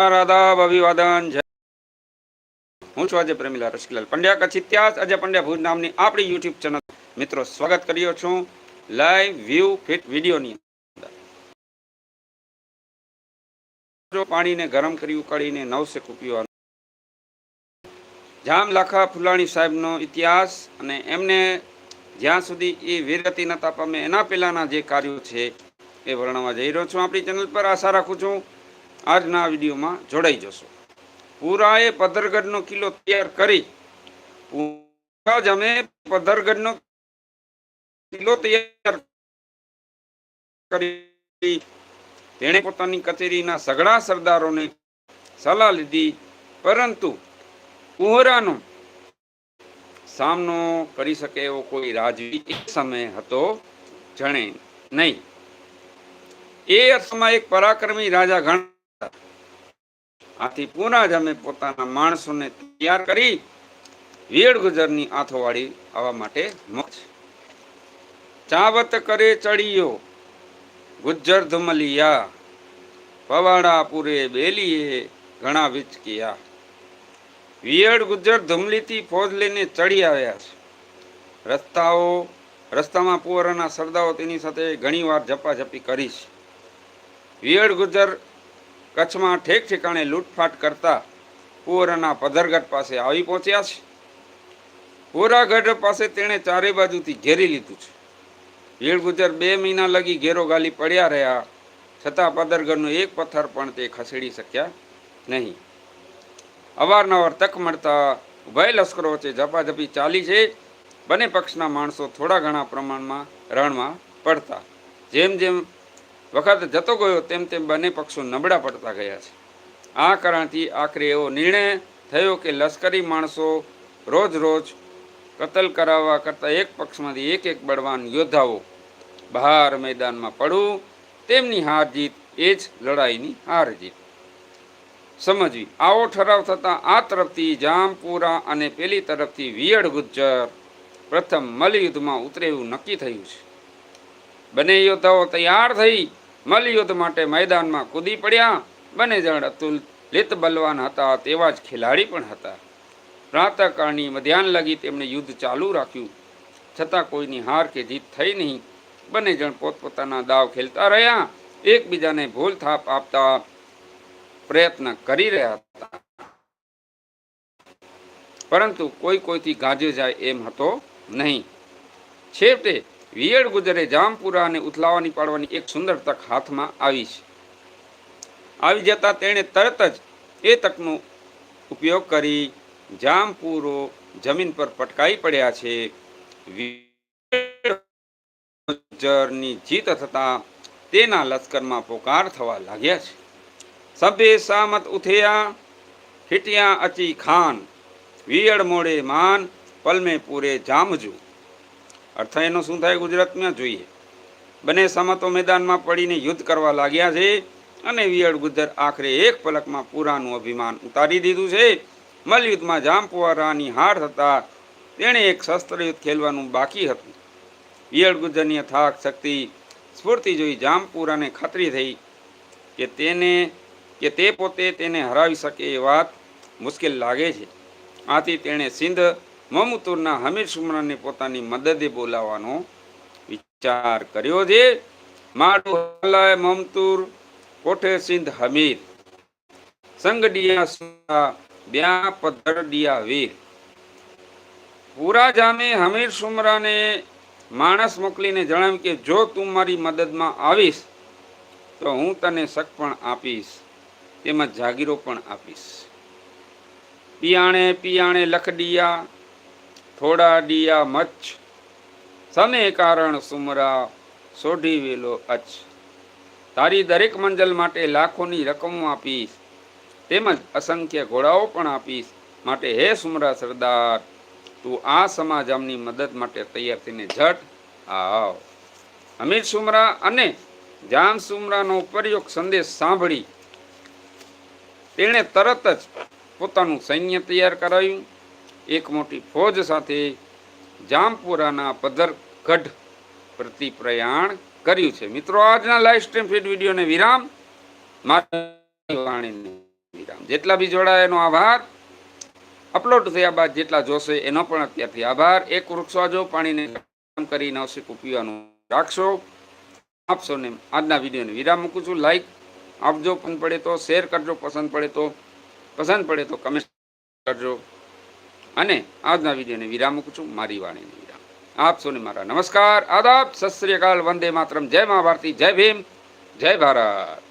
અભિવાદન હું છું આજે પ્રેમીલા રસકલાલ પંડ્યા કચ્છ ઇતિહાસ અજય પંડ્યા ભુજ નામની આપણી યુટ્યુબ ચેનલ મિત્રો, સ્વાગત કર્યો છું લાઈવ વ્યૂ ફિટ વિડીયોની અંદર. પાણીને ગરમ કરી ઉકાળીને નવસેક પીવાનું જામ લાખા ફુલાણી સાહેબનો ઇતિહાસ અને એમને જ્યાં સુધી એ વીરગતિ નતા પામે એના પહેલાંના જે કાર્યો છે એ વર્ણવવા જઈ રહ્યો છું. આપણી ચેનલ પર આશા રાખું છું આજના વિડીયોમાં જોડાઈ જશો. પુરાએ પધરગઢનો કિલ્લો તૈયાર કરી, પૂરા જમે પથ્થરગઢનો કિલ્લો તૈયાર કરી. તેણે પોતાની કચેરીના સઘળા સરદારોને સલાહ લીધી, પરંતુ કુંવરાનો સામનો કરી શકે એવો કોઈ રાજવી એ સમય હતો જણે નહીં. એ અર્થમાં એક પરાક્રમી રાજા ગણ આથી પુના જમે પોતાના માણસોને તૈયાર કરી વેડ ગુજરની આથોવાળી આવવા માટે મોક્ષ ચાવત કરે ચડિયો, ગુજ્જર ધુમલિયા, પવાડા પૂરે બેલીએ ઘણા વિચકિયા. વિયડ ગુજ્જર ધુમલીથી ફોજ લઈને ચડી આવ્યા છે. રસ્તાઓ, રસ્તામાં પુવરાના સરદાઓ તેની સાથે ઘણીવાર ઝપાઝપી કરી છે. વિયડ ગુજ્જર કચ્છમાં ઠેક ઠેકાણે લૂંટફાટ કરતા પુઅરાના પધરગઢ પાસે આવી પહોંચ્યા છે. પુરાગઢ પાસે તેણે ચારે બાજુથી ઘેરી લીધું છે. ભીડ ગુજર બે મહિના લગી ઘેરો ગાલી પડ્યા રહ્યા, છતાં પદરગઢનો એક પથ્થર પણ તે ખસેડી શક્યા નહીં. અવારનવાર તક મળતા ઉભય લશ્કરો વચ્ચે ઝપાઝપી ચાલી છે. બંને પક્ષના માણસો થોડા ઘણા પ્રમાણમાં રણમાં પડતા. જેમ જેમ વખત જતો ગયો, તેમ તેમ બંને પક્ષો નબળા પડતા ગયા છે. આ કારણથી આખરે એવો નિર્ણય થયો કે લશ્કરી માણસો રોજ રોજ કતલ કરાવવા કરતાં એક પક્ષમાંથી એક એક બળવાન યોદ્ધાઓ બહાર મેદાનમાં પડવું, તેમની હાર જીત એ જ લડાઈની હાર જીત. સમજવી, આવો ઠરાવ થતાં આ તરફથી જામપુરા અને પેલી તરફથી વિયડ ગુજ્જર પ્રથમ મલયુદ્ધમાં ઉતરે એવું નક્કી થયું છે. બંને યોદ્ધાઓ તૈયાર થઈ મલયુદ્ધ માટે મેદાનમાં કૂદી પડ્યા. બંને જણ અતુલ લિત બલવાન હતા, તેવા જ ખેલાડી પણ હતા. પ્રાતઃકાળની મધ્યાહન લગી તેમણે યુદ્ધ ચાલુ રાખ્યું. છતાં કોઈની હાર કે જીત થઈ નહીં. બંને જણ પોતપોતાના દાવ ખેલતા રહ્યા. એકબીજાને ભૂલ થાપ આપતા પ્રયત્ન કરી રહ્યા હતા. પરંતુ કોઈ કોઈથી ગાજે જાય એમ હતો નહીં. છેવટે વિયડ ગુજરે જામપુરા અને ઉથલાવાની પાડવાની એક સુંદર તક હાથમાં આવી છે. આવી જતા તેણે તરત જ એ તકનો ઉપયોગ કરી જામપુરો જમીન પર પટકાઈ પડ્યા છે. ગુજરની જીત થતા તેના લશ્કરમાં પોકાર થવા લાગ્યા છે. સભ્ય સામત ઉથિયા, હિટિયા અચી ખાન વિયડ મોડે માન, પલમે પૂરે જામજુ. અર્થ એનો શું થાય? ગુજરાતમાં જોઈએ. બંને સમતો મેદાનમાં પડીને યુદ્ધ કરવા લાગ્યા છે અને વિયળ ગુજર આખરે એક પલકમાં પુરાનું અભિમાન ઉતારી દીધું છે. મલયુદ્ધમાં જામપુવારાની હાર થતા તેણે એક શસ્ત્રયુદ્ધ ખેલવાનું બાકી હતું. વિયળ ગુજરની થાક શક્તિ સ્ફૂર્તિ જોઈ જામપુરાને ખાતરી થઈ કે તેને, કે તે પોતે તેને હરાવી શકે એ વાત મુશ્કેલ લાગે છે. આથી તેણે સિંધ મમતુરના હમીર સુમરાને પોતાની મદદે બોલાવવાનો વિચાર કર્યો છે. માડુ હલાય મમતુર, કોઠે સિંધ હમીર, સંગડિયા સુરા બ્યા પધરડિયા વીર. પૂરા જામે હમીર સુમરાને માણસ મોકલીને જણાવ્યું કે, જો તું મારી મદદમાં આવીશ, તો હું તને શક પણ આપીશ, તેમજ જાગીરો પણ આપીશ. પિયાણે પિયાણે લખડિયા થોડા ડિયા મચ્છ. સને કારણ સુમરા સોઢી વેલો અચ્છ. તારી દરેક મંજલ માટે લાખોની રકમો આપીશ. તેમજ અસંખ્ય ઘોડાઓ પણ આપીશ. માટે હે સુમરા સરદાર, તું આ સમાજામની મદદ માટે તૈયાર થઈને ઝટ આવ. અમીર સુમરા અને જામ સુમરાનો પ્રયોગ સંદેશ સાંભળી. તેણે તરત જ પોતાનું સૈન્ય તૈયાર કરાવ્યું એક મોટી ફોજ સાથે જામપુરાના પદરગઢ પ્રતિ પ્રયાણ કર્યું છે. મિત્રો, આજના લાઈવ સ્ટ્રીમ ફીડ વિડીયોને વિરામ. વાણીને વિરામ. જેટલા બી જોડાય એનો આભાર. અપલોડ થયા બાદ જેટલા જોશે એનો પણ અત્યારથી આભાર. એક વૃક્ષો વાજો, પાણીને કરી નવશેક પીવાનું રાખશો. આપશો ને આજના વિડીયોને વિરામ મૂકું છું. લાઈક આપજો પણ પડે તો શેર કરજો, પસંદ પડે તો, પસંદ પડે તો કમેન્ટ કરજો. અને આજના વિડીયોને વિરામ મૂકું છું મારી વાણીને વિરામ. આપ સૌને મારા નમસ્કાર, આદાબ, સત શ્રી અકાલ, વંદે માતરમ, જય મહાભારતી, જય ભીમ, જય ભારત.